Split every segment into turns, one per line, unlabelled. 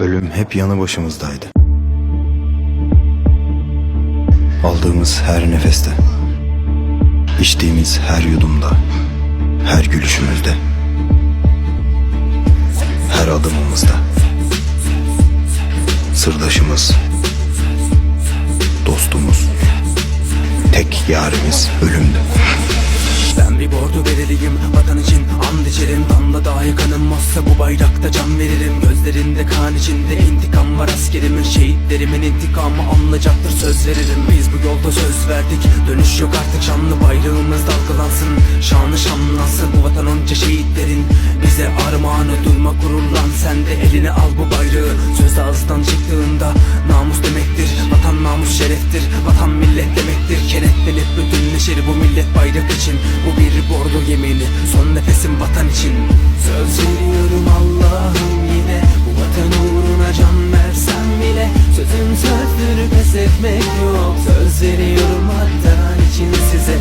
Ölüm hep yanı başımızdaydı. Aldığımız her nefeste, içtiğimiz her yudumda, her gülüşümüzde, her adımımızda. Sırdaşımız, dostumuz, tek yarimiz ölümdü.
Ben bir bordo bereliyim vatan kanınmazsa bu bayrakta can veririm. Gözlerinde kan içinde intikam var askerimin. Şehitlerimin intikamı anlayacaktır söz veririm. Biz bu yolda söz verdik dönüş yok artık. Şanlı bayrağımız dalgalansın Şanı şanlansın. Bu vatan onca şehitlerin Bize armağanı. Duyma gururlan sen de eline al bu bayrağı. Söz ağızdan çıktığında namus demektir Vatan namus şereftir. Vatan millet demektir Kenetlenip bütünleşir bu millet bayrak için. Bu bir bordo yemini son nefesim vatan için Sözdür pes etmek yok. Söz veriyorum vatan için size.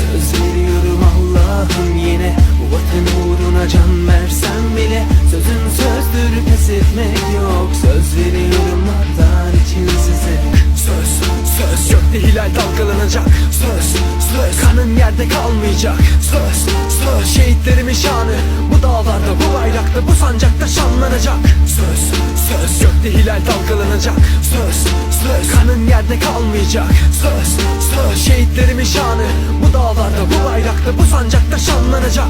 Söz veriyorum Allah'ım yine. Bu vatan uğruna can versem bile Sözün sözdür pes etmek yok. Söz veriyorum vatan için size. Söz, söz Gökte hilal dalgalanacak. Söz, söz Kanın yerde kalmayacak. Söz, söz Şehitlerimin şanı. Bu dağlarda, bu bayrakta, bu sancakta şanlanacak Gökte hilal dalgalanacak. Söz, söz. Kanın yerde kalmayacak. Söz, söz. Şehitlerimin şanı Bu dağlarda, bu bayrakta, bu sancakta şanlanacak